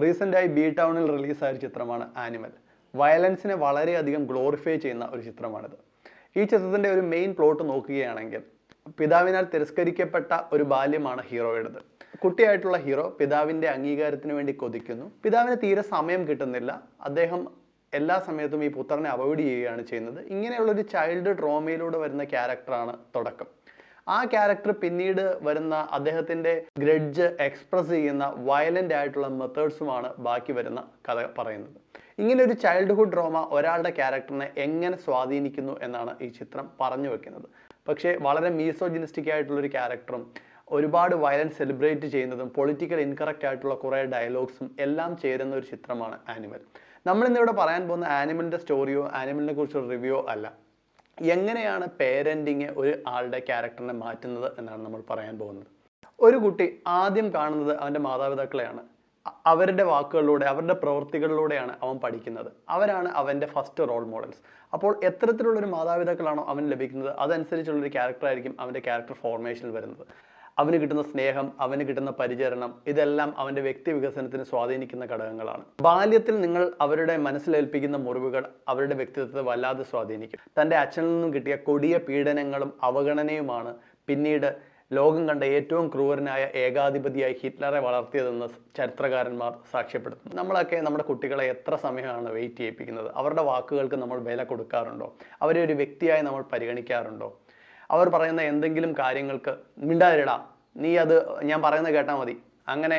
റീസെന്റായി B ടൗണിൽ റിലീസായ ഒരു ചിത്രമാണ് ആനിമൽ വയലൻസിനെ വളരെയധികം ഗ്ലോറിഫൈ ചെയ്യുന്ന ഒരു ചിത്രമാണിത്. ഈ ചിത്രത്തിന്റെ ഒരു മെയിൻ പ്ലോട്ട് നോക്കുകയാണെങ്കിൽ പിതാവിനാൽ തിരസ്കരിക്കപ്പെട്ട ഒരു ബാല്യമാണ് ഹീറോയുടേത്. കുട്ടിയായിട്ടുള്ള ഹീറോ പിതാവിന്റെ അംഗീകാരത്തിന് വേണ്ടി കൊതിക്കുന്നു. പിതാവിന് തീരെ സമയം കിട്ടുന്നില്ല. അദ്ദേഹം എല്ലാ സമയത്തും ഈ പുത്രനെ അവോയ്ഡ് ചെയ്യുകയാണ് ചെയ്യുന്നത്. ഇങ്ങനെയുള്ള ഒരു ചൈൽഡ് ട്രോമയിലൂടെ വരുന്ന ക്യാരക്ടറാണ് തുടക്കം. ആ ക്യാരക്ടർ പിന്നീട് വരുന്ന അദ്ദേഹത്തിന്റെ ഗ്രഡ്ജ് എക്സ്പ്രസ് ചെയ്യുന്ന വയലന്റ് ആയിട്ടുള്ള മെത്തേഡ്സുമാണ് ബാക്കി വരുന്ന കഥ പറയുന്നത്. ഇങ്ങനെ ഒരു ചൈൽഡ്ഹുഡ് ഡ്രോമ ഒരാളുടെ ക്യാരക്ടറിനെ എങ്ങനെ സ്വാധീനിക്കുന്നു എന്നാണ് ഈ ചിത്രം പറഞ്ഞു വെക്കുന്നത്. പക്ഷേ വളരെ മീസോജിനിസ്റ്റിക് ആയിട്ടുള്ള ഒരു ക്യാരക്ടറും ഒരുപാട് വയലൻസ് സെലിബ്രേറ്റ് ചെയ്യുന്നതും പൊളിറ്റിക്കൽ ഇൻകറക്റ്റ് ആയിട്ടുള്ള കുറേ ഡയലോഗ്സും എല്ലാം ചേരുന്ന ഒരു ചിത്രമാണ് ആനിമൽ നമ്മൾ ഇന്നിവിടെ പറയാൻ പോകുന്ന ആനിമലിന്റെ സ്റ്റോറിയോ ആനിമലിനെ കുറിച്ചുള്ള റിവ്യൂ അല്ല. എങ്ങനെയാണ് പേരന്റിങ് ഒരു ആളുടെ ക്യാരക്ടറിനെ മാറ്റുന്നത് എന്നാണ് നമ്മൾ പറയാൻ പോകുന്നത്? ഒരു കുട്ടി ആദ്യം കാണുന്നത് അവന്റെ മാതാപിതാക്കളെയാണ്. അവരുടെ വാക്കുകളിലൂടെ അവരുടെ പ്രവൃത്തികളിലൂടെയാണ് അവൻ പഠിക്കുന്നത്. അവരാണ് അവന്റെ ഫസ്റ്റ് റോൾ മോഡൽസ് അപ്പോൾ എത്തരത്തിലുള്ളൊരു മാതാപിതാക്കളാണോ അവൻ ലഭിക്കുന്നത്? അതനുസരിച്ചുള്ളൊരു ക്യാരക്ടറായിരിക്കും അവന്റെ ക്യാരക്ടർ ഫോർമേഷനിൽ വരുന്നത്. അവന് കിട്ടുന്ന സ്നേഹം അവന് കിട്ടുന്ന പരിചരണം ഇതെല്ലാം അവന്റെ വ്യക്തി വികസനത്തിന് സ്വാധീനിക്കുന്ന ഘടകങ്ങളാണ്. ബാല്യത്തിൽ നിങ്ങൾ അവരുടെ മനസ്സിലേൽപ്പിക്കുന്ന മുറിവുകൾ അവരുടെ വ്യക്തിത്വത്തെ വല്ലാതെ സ്വാധീനിക്കും. തന്റെ അച്ഛനിൽ നിന്നും കിട്ടിയ കൊടിയ പീഡനങ്ങളും അവഗണനയുമാണ് പിന്നീട് ലോകം കണ്ട ഏറ്റവും ക്രൂരനായ ഏകാധിപതിയായി ഹിറ്റ്ലറെ വളർത്തിയതെന്ന് ചരിത്രകാരന്മാർ സാക്ഷ്യപ്പെടുത്തുന്നു. നമ്മളൊക്കെ നമ്മുടെ കുട്ടികളെ എത്ര സമയമാണ് വെയിറ്റ് ചെയ്യിപ്പിക്കുന്നത്? അവരുടെ വാക്കുകൾക്ക് നമ്മൾ വില കൊടുക്കാറുണ്ടോ? അവരെ ഒരു വ്യക്തിയായി നമ്മൾ പരിഗണിക്കാറുണ്ടോ? അവർ പറയുന്ന എന്തെങ്കിലും കാര്യങ്ങൾക്ക് മിണ്ടാതിരിടാ. നീ അത് ഞാൻ പറയുന്നത് കേട്ടാൽ മതി. അങ്ങനെ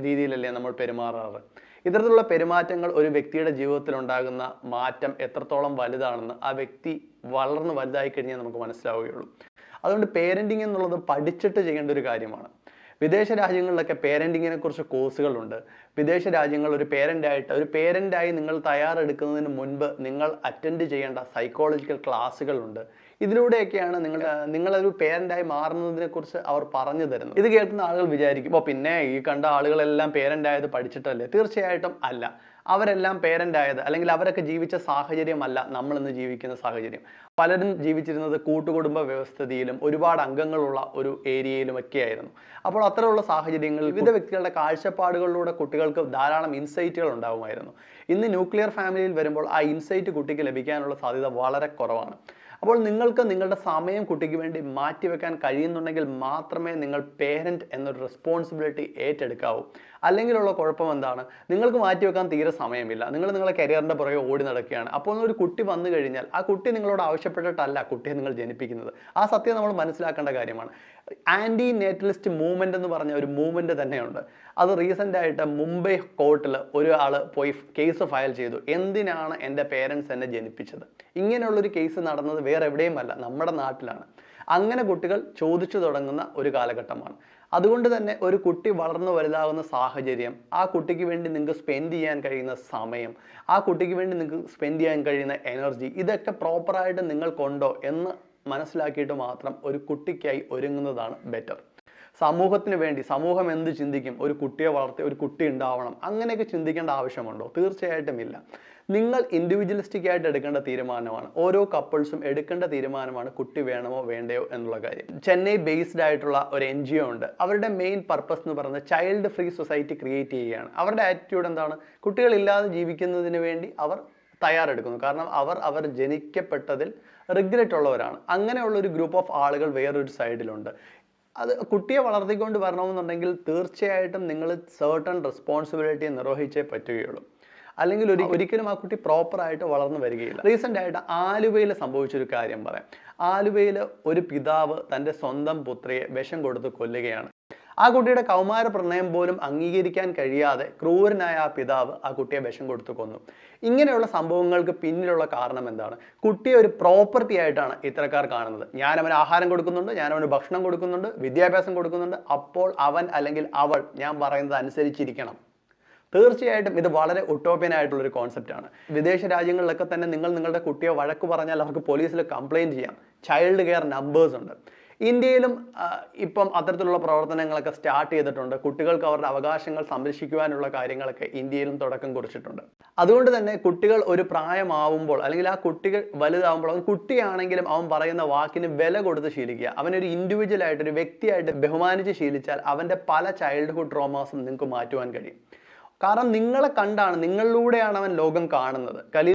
രീതിയിലല്ലേ നമ്മൾ പെരുമാറാറ്. ഇത്തരത്തിലുള്ള പെരുമാറ്റങ്ങൾ ഒരു വ്യക്തിയുടെ ജീവിതത്തിൽ ഉണ്ടാകുന്ന മാറ്റം എത്രത്തോളം വലുതാണെന്ന് ആ വ്യക്തി വളർന്ന് വലുതായി കഴിഞ്ഞാൽ നമുക്ക് മനസ്സിലാവുകയുള്ളൂ. അതുകൊണ്ട് പേരന്റിങ് എന്നുള്ളത് പഠിച്ചിട്ട് ചെയ്യേണ്ട ഒരു കാര്യമാണ്. വിദേശ രാജ്യങ്ങളിലൊക്കെ പേരന്റിങ്ങിനെ കുറിച്ച് കോഴ്സുകളുണ്ട് വിദേശ രാജ്യങ്ങൾ ഒരു പേരന്റായിട്ട് ഒരു പേരന്റായി നിങ്ങൾ തയ്യാറെടുക്കുന്നതിന് മുൻപ് നിങ്ങൾ അറ്റൻഡ് ചെയ്യേണ്ട സൈക്കോളജിക്കൽ ക്ലാസ്സുകളുണ്ട് ഇതിലൂടെയൊക്കെയാണ് നിങ്ങൾ നിങ്ങളൊരു പേരന്റായി മാറുന്നതിനെ കുറിച്ച് അവർ പറഞ്ഞു തരുന്നത്. ഇത് കേൾക്കുന്ന ആളുകൾ വിചാരിക്കും ഓ പിന്നെ ഈ കണ്ട ആളുകളെല്ലാം പേരന്റായത് പഠിച്ചിട്ടല്ലേ? തീർച്ചയായിട്ടും അല്ല. അവരെല്ലാം പേരന്റായത് അല്ലെങ്കിൽ അവരൊക്കെ ജീവിച്ച സാഹചര്യമല്ല നമ്മൾ ഇന്ന് ജീവിക്കുന്ന സാഹചര്യം. പലരും ജീവിച്ചിരുന്നത് കൂട്ടുകുടുംബ വ്യവസ്ഥിതിയിലും ഒരുപാട് അംഗങ്ങളുള്ള ഒരു ഏരിയയിലും ഒക്കെയായിരുന്നു അപ്പോൾ അത്തരമുള്ള സാഹചര്യങ്ങളിൽ വിവിധ വ്യക്തികളുടെ കാഴ്ചപ്പാടുകളിലൂടെ കുട്ടികൾക്ക് ധാരാളം ഇൻസൈറ്റുകൾ ഉണ്ടാകുമായിരുന്നു. ഇന്ന് ന്യൂക്ലിയർ ഫാമിലിയിൽ വരുമ്പോൾ ആ ഇൻസൈറ്റ് കുട്ടിക്ക് ലഭിക്കാനുള്ള സാധ്യത വളരെ കുറവാണ്. അപ്പോൾ നിങ്ങൾക്ക് നിങ്ങളുടെ സമയം കുട്ടിക്ക് വേണ്ടി മാറ്റിവെക്കാൻ കഴിയുന്നുണ്ടെങ്കിൽ മാത്രമേ നിങ്ങൾ പേരന്റ് എന്നൊരു റെസ്പോൺസിബിലിറ്റി ഏറ്റെടുക്കാവൂ. അല്ലെങ്കിലുള്ള കുഴപ്പം എന്താണ്? നിങ്ങൾക്ക് മാറ്റിവെക്കാൻ തീരെ സമയമില്ല. നിങ്ങൾ നിങ്ങളുടെ കരിയറിന്റെ പുറകെ ഓടി നടക്കുകയാണ്. അപ്പോൾ ഒരു കുട്ടി വന്നു കഴിഞ്ഞാൽ ആ കുട്ടി നിങ്ങളോട് ആവശ്യപ്പെട്ടിട്ടല്ല കുട്ടിയെ നിങ്ങൾ ജനിപ്പിക്കുന്നത്. ആ സത്യം നമ്മൾ മനസ്സിലാക്കേണ്ട കാര്യമാണ്. ആന്റി നേറ്റലിസ്റ്റ് മൂവ്മെന്റ് എന്ന് പറഞ്ഞ ഒരു മൂവ്മെന്റ് തന്നെയുണ്ട്. അത് റീസെന്റ് ആയിട്ട് മുംബൈ കോർട്ടിൽ ഒരാൾ പോയി കേസ് ഫയൽ ചെയ്തു. എന്തിനാണ് എന്റെ പേരൻസ് എന്നെ ജനിപ്പിച്ചത്? ഇങ്ങനെയുള്ളൊരു കേസ് നടന്നത് വേറെ എവിടെയുമല്ല നമ്മുടെ നാട്ടിലാണ്. അങ്ങനെ കുട്ടികൾ ചോദിച്ചു തുടങ്ങുന്ന ഒരു കാലഘട്ടമാണ്. അതുകൊണ്ട് തന്നെ ഒരു കുട്ടി വളർന്നു വലുതാകുന്ന സാഹചര്യം ആ കുട്ടിക്ക് വേണ്ടി നിങ്ങൾക്ക് സ്പെൻഡ് ചെയ്യാൻ കഴിയുന്ന സമയം ആ കുട്ടിക്ക് വേണ്ടി നിങ്ങൾക്ക് സ്പെൻഡ് ചെയ്യാൻ കഴിയുന്ന എനർജി ഇതൊക്കെ പ്രോപ്പറായിട്ട് നിങ്ങൾക്കുണ്ടോ എന്ന് മനസ്സിലാക്കിയിട്ട് മാത്രം ഒരു കുട്ടിക്കായി ഒരുങ്ങുന്നതാണ് ബെറ്റർ സമൂഹത്തിന് വേണ്ടി സമൂഹം എന്ത് ചിന്തിക്കും? ഒരു കുട്ടിയെ വളർത്തി ഒരു കുട്ടി ഉണ്ടാവണം. അങ്ങനെയൊക്കെ ചിന്തിക്കേണ്ട ആവശ്യമുണ്ടോ? തീർച്ചയായിട്ടും ഇല്ല. നിങ്ങൾ ഇൻഡിവിജ്വലിസ്റ്റിക് ആയിട്ട് എടുക്കേണ്ട തീരുമാനമാണ്. ഓരോ കപ്പിൾസും എടുക്കേണ്ട തീരുമാനമാണ് കുട്ടി വേണമോ വേണ്ടയോ എന്നുള്ള കാര്യം. ചെന്നൈ ബേസ്ഡ് ആയിട്ടുള്ള ഒരു എൻ ജി ഒ ഉണ്ട്. അവരുടെ മെയിൻ പർപ്പസ് എന്ന് പറയുന്നത് ചൈൽഡ് ഫ്രീ സൊസൈറ്റി ക്രിയേറ്റ് ചെയ്യുകയാണ്. അവരുടെ ആറ്റിറ്റ്യൂഡ് എന്താണ്? കുട്ടികളില്ലാതെ ജീവിക്കുന്നതിന് വേണ്ടി അവർ തയ്യാറെടുക്കുന്നു. കാരണം അവർ അവർ ജനിക്കപ്പെട്ടതിൽ റിഗ്രറ്റ് ഉള്ളവരാണ്. അങ്ങനെയുള്ള ഒരു ഗ്രൂപ്പ് ഓഫ് ആളുകൾ വേറൊരു സൈഡിലുണ്ട് അത് കുട്ടിയെ വളർത്തിക്കൊണ്ട് വരണമെന്നുണ്ടെങ്കിൽ തീർച്ചയായിട്ടും നിങ്ങൾ സേർട്ടൺ റെസ്പോൺസിബിലിറ്റി നിർവഹിച്ചേ പറ്റുകയുള്ളൂ. അല്ലെങ്കിൽ ഒരു ഒരിക്കലും ആ കുട്ടി പ്രോപ്പറായിട്ട് വളർന്നു വരികയില്ല. റീസെന്റ് ആയിട്ട് ആലുവയിൽ സംഭവിച്ചൊരു കാര്യം പറയാം. ആലുവയിൽ ഒരു പിതാവ് തന്റെ സ്വന്തം പുത്രിയെ വിഷം കൊടുത്ത് കൊല്ലുകയാണ്. ആ കുട്ടിയുടെ കൗമാര പ്രണയം പോലും അംഗീകരിക്കാൻ കഴിയാതെ ക്രൂരനായ ആ പിതാവ് ആ കുട്ടിയെ വിഷം കൊടുത്തു കൊന്നു. ഇങ്ങനെയുള്ള സംഭവങ്ങൾക്ക് പിന്നിലുള്ള കാരണം എന്താണ്? കുട്ടിയെ ഒരു പ്രോപ്പർട്ടി ആയിട്ടാണ് ഇത്തരക്കാർ കാണുന്നത്. ഞാൻ അവന് ആഹാരം കൊടുക്കുന്നുണ്ട് ഞാൻ അവന് ഭക്ഷണം കൊടുക്കുന്നുണ്ട് വിദ്യാഭ്യാസം കൊടുക്കുന്നുണ്ട്. അപ്പോൾ അവൻ അല്ലെങ്കിൽ അവൾ ഞാൻ പറയുന്നത് അനുസരിച്ചിരിക്കണം. തീർച്ചയായിട്ടും ഇത് വളരെ ഉട്ടോപ്യൻ ആയിട്ടുള്ള ഒരു കോൺസെപ്റ്റ് ആണ്. വിദേശ രാജ്യങ്ങളിലൊക്കെ തന്നെ നിങ്ങൾ നിങ്ങളുടെ കുട്ടിയെ വഴക്ക് പറഞ്ഞാൽ അവർക്ക് പോലീസിൽ കംപ്ലയിന്റ് ചെയ്യാം. ചൈൽഡ് കെയർ നമ്പേഴ്സ് ഉണ്ട്. ഇന്ത്യയിലും ഇപ്പം അത്തരത്തിലുള്ള പ്രവർത്തനങ്ങളൊക്കെ സ്റ്റാർട്ട് ചെയ്തിട്ടുണ്ട്. കുട്ടികൾക്ക് അവരുടെ അവകാശങ്ങൾ സംരക്ഷിക്കുവാനുള്ള കാര്യങ്ങളൊക്കെ ഇന്ത്യയിലും തുടക്കം കുറിച്ചിട്ടുണ്ട്. അതുകൊണ്ട് തന്നെ കുട്ടികൾ ഒരു പ്രായമാവുമ്പോൾ അല്ലെങ്കിൽ ആ കുട്ടികൾ വലുതാവുമ്പോൾ അവൻ കുട്ടിയാണെങ്കിലും അവൻ പറയുന്ന വാക്കിന് വില കൊടുത്ത് ശീലിക്കുക. അവനൊരു ഇൻഡിവിജ്വൽ ആയിട്ട് ഒരു വ്യക്തിയായിട്ട് ബഹുമാനിച്ച് ശീലിച്ചാൽ അവന്റെ പല ചൈൽഡ്ഹുഡ് ട്രോമാസും നിങ്ങൾക്ക് മാറ്റുവാൻ കഴിയും. കാരണം നിങ്ങളെ കണ്ടാണ് നിങ്ങളിലൂടെയാണ് അവൻ ലോകം കാണുന്നത്. കലി